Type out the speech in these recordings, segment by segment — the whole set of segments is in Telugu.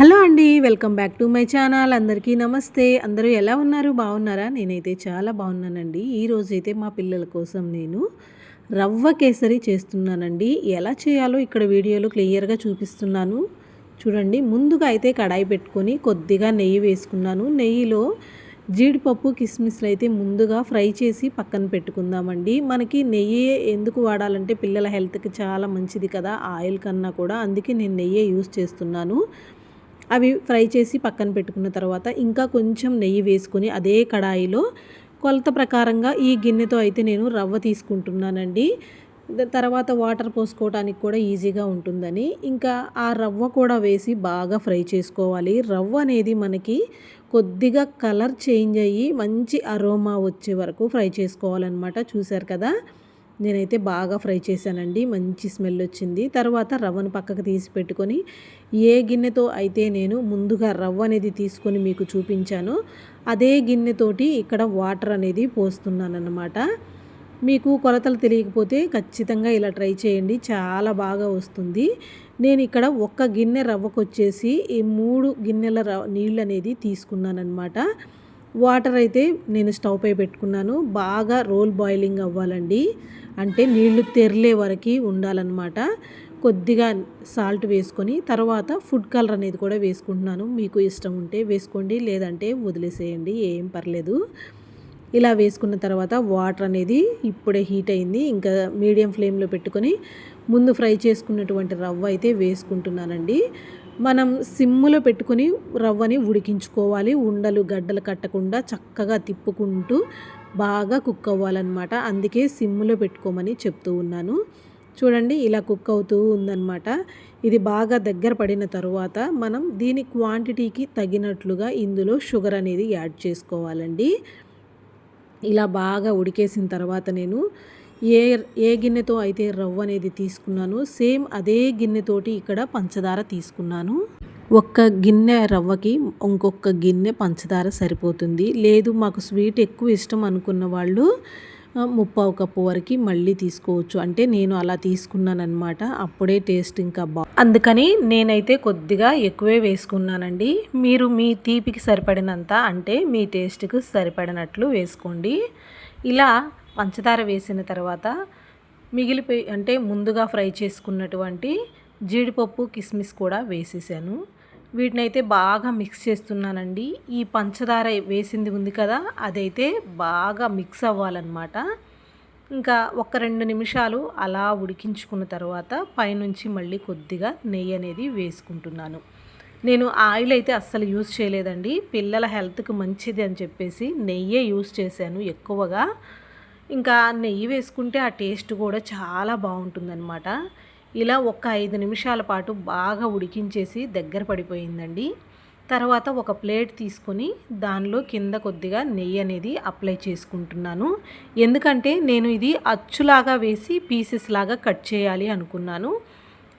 హలో అండి welcome back to my channel. అందరికీ నమస్తే. అందరూ ఎలా ఉన్నారు? బాగున్నారా? నేనైతే చాలా బాగున్నానండి. ఈరోజైతే మా పిల్లల కోసం నేను రవ్వ కేసరి చేస్తున్నానండి. ఎలా చేయాలో ఇక్కడ వీడియోలో క్లియర్గా చూపిస్తున్నాను. చూడండి ముందుగా అయితే కడాయి పెట్టుకొని కొద్దిగా నెయ్యి వేసుకున్నాను. నెయ్యిలో జీడిపప్పు కిస్మిస్లు అయితే ముందుగా ఫ్రై చేసి పక్కన పెట్టుకుందామండి. మనకి నెయ్యి ఎందుకు వాడాలంటే పిల్లల హెల్త్కి చాలా మంచిది కదా ఆయిల్ కన్నా కూడా. అందుకే నేను నెయ్యి యూస్ చేస్తున్నాను. అవి ఫ్రై చేసి పక్కన పెట్టుకున్న తర్వాత ఇంకా కొంచెం నెయ్యి వేసుకొని అదే కడాయిలో కొలత ప్రకారంగా ఈ గిన్నెతో అయితే నేను రవ్వ తీసుకుంటున్నానండి. తర్వాత వాటర్ పోసుకోవడానికి కూడా ఈజీగా ఉంటుందని. ఇంకా ఆ రవ్వ కూడా వేసి బాగా ఫ్రై చేసుకోవాలి. రవ్వ అనేది మనకి కొద్దిగా కలర్ చేంజ్ అయ్యి మంచి అరోమా వచ్చే వరకు ఫ్రై చేసుకోవాలన్నమాట. చూశారు కదా? నేనైతే బాగా ఫ్రై చేశానండి. మంచి స్మెల్ వచ్చింది. తర్వాత రవ్వను పక్కకు తీసి పెట్టుకొని ఏ గిన్నెతో అయితే నేను ముందుగా రవ్వ అనేది తీసుకొని మీకు చూపించాను అదే గిన్నెతోటి ఇక్కడ వాటర్ అనేది పోస్తున్నాను అన్నమాట మీకు కొలతలు తెలియకపోతే ఖచ్చితంగా ఇలా ట్రై చేయండి. చాలా బాగా వస్తుంది. నేను ఇక్కడ ఒక్క గిన్నె రవ్వకు వచ్చేసి ఈ మూడు గిన్నెల రవ్వ నీళ్ళు అనేది తీసుకున్నానమాట వాటర్ అయితే నేను స్టవ్ పై పెట్టుకున్నాను. బాగా రోల్ బాయిలింగ్ అవ్వాలండి. అంటే నీళ్ళు తెరలే వరకు ఉండాలన్నమాట. కొద్దిగా సాల్ట్ వేసుకొని తర్వాత ఫుడ్ కలర్ అనేది కూడా వేసుకుంటున్నాను. మీకు ఇష్టం ఉంటే వేసుకోండి లేదంటే వదిలేసేయండి ఏం పర్లేదు. ఇలా వేసుకున్న తర్వాత వాటర్ అనేది ఇప్పుడే హీట్ అయింది. ఇంకా మీడియం ఫ్లేమ్లో పెట్టుకొని ముందు ఫ్రై చేసుకున్నటువంటి రవ్వ అయితే వేసుకుంటున్నానండి. మనం సిమ్ములో పెట్టుకుని రవ్వని ఉడికించుకోవాలి. ఉండలు గడ్డలు కట్టకుండా చక్కగా తిప్పుకుంటూ బాగా కుక్ అవ్వాలన్నమాట. అందుకే సిమ్లో పెట్టుకోమని చెప్తూ ఉన్నాను. చూడండి ఇలా కుక్ అవుతూ ఉందన్నమాట. ఇది బాగా దగ్గర పడిన తరువాత మనం దీని క్వాంటిటీకి తగినట్లుగా ఇందులో షుగర్ అనేది యాడ్ చేసుకోవాలండి. ఇలా బాగా ఉడికేసిన తర్వాత నేను ఏ ఏ గిన్నెతో అయితే రవ్వ అనేది తీసుకున్నాను సేమ్ అదే గిన్నెతోటి ఇక్కడ పంచదార తీసుకున్నాను. ఒక్క గిన్నె రవ్వకి ఇంకొక గిన్నె పంచదార సరిపోతుంది. లేదు మాకు స్వీట్ ఎక్కువ ఇష్టం అనుకున్న వాళ్ళు ముప్పావు కప్పు వరకు మళ్ళీ తీసుకోవచ్చు. అంటే నేను అలా తీసుకున్నాను అనమాట అప్పుడే టేస్ట్ ఇంకా బా అందుకని నేనైతే కొద్దిగా ఎక్కువే వేసుకున్నానండి. మీరు మీ తీపికి సరిపడినంత అంటే మీ టేస్ట్కి సరిపడినట్లు వేసుకోండి. ఇలా పంచదార వేసిన తర్వాత మిగిలిపోయి అంటే ముందుగా ఫ్రై చేసుకున్నటువంటి జీడిపప్పు కిస్మిస్ కూడా వేసేసాను. వీటిని అయితే బాగా మిక్స్ చేస్తున్నానండి. ఈ పంచదార వేసింది ఉంది కదా అదైతే బాగా మిక్స్ అవ్వాలన్నమాట. ఇంకా ఒక రెండు నిమిషాలు అలా ఉడికించుకున్న తర్వాత పైనుంచి మళ్ళీ కొద్దిగా నెయ్యి అనేది వేసుకుంటున్నాను. నేను ఆయిల్ అయితే అస్సలు యూజ్ చేయలేదండి. పిల్లల హెల్త్కి మంచిది అని చెప్పేసి నెయ్యే యూజ్ చేశాను ఎక్కువగా. ఇంకా నెయ్యి వేసుకుంటే ఆ టేస్ట్ కూడా చాలా బాగుంటుందన్నమాట. ఇలా ఒక ఐదు నిమిషాల పాటు బాగా ఉడికించేసి దగ్గర పడిపోయిందండి. తర్వాత ఒక ప్లేట్ తీసుకొని దానిలో కింద కొద్దిగా నెయ్యి అనేది అప్లై చేసుకుంటున్నాను. ఎందుకంటే నేను ఇది అచ్చులాగా వేసి పీసెస్ లాగా కట్ చేయాలి అనుకున్నాను.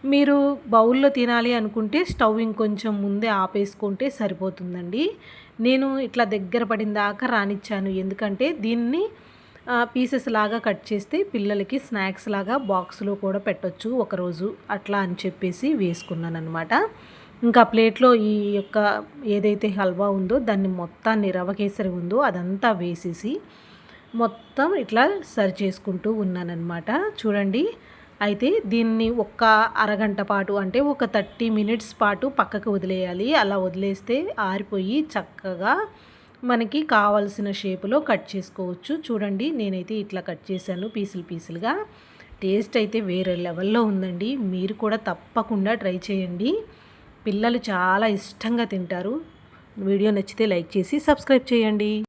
మీరు బౌల్లో తినాలి అనుకుంటే స్టవ్ ఇంకొంచెం ముందే ఆపేసుకుంటే సరిపోతుందండి. నేను ఇట్లా దగ్గర పడిన దాకా రానిచ్చాను. ఎందుకంటే దీన్ని పీసెస్ లాగా కట్ చేస్తే పిల్లలకి స్నాక్స్ లాగా బాక్స్లో కూడా పెట్టొచ్చు ఒకరోజు అట్లా అని చెప్పేసి వేసుకున్నాను అనమాట ఇంకా ప్లేట్లో ఈ యొక్క ఏదైతే హల్వా ఉందో దాన్ని మొత్తాన్ని రవ కేసరి ఉందో అదంతా వేసేసి మొత్తం ఇట్లా సర్వ్ చేసుకుంటూ ఉన్నానన్నమాట. చూడండి అయితే దీన్ని ఒక్క అరగంట పాటు అంటే ఒక థర్టీ మినిట్స్ పాటు పక్కకు వదిలేయాలి. అలా వదిలేస్తే ఆరిపోయి చక్కగా మనకి కావాల్సిన షేపులో కట్ చేసుకోవచ్చు. చూడండి నేనైతే ఇట్లా కట్ చేశాను పీసులు పీసులుగా. టేస్ట్ అయితే వేరే లెవెల్లో ఉందండి. మీరు కూడా తప్పకుండా ట్రై చేయండి. పిల్లలు చాలా ఇష్టంగా తింటారు. వీడియో నచ్చితే లైక్ చేసి సబ్స్క్రైబ్ చేయండి.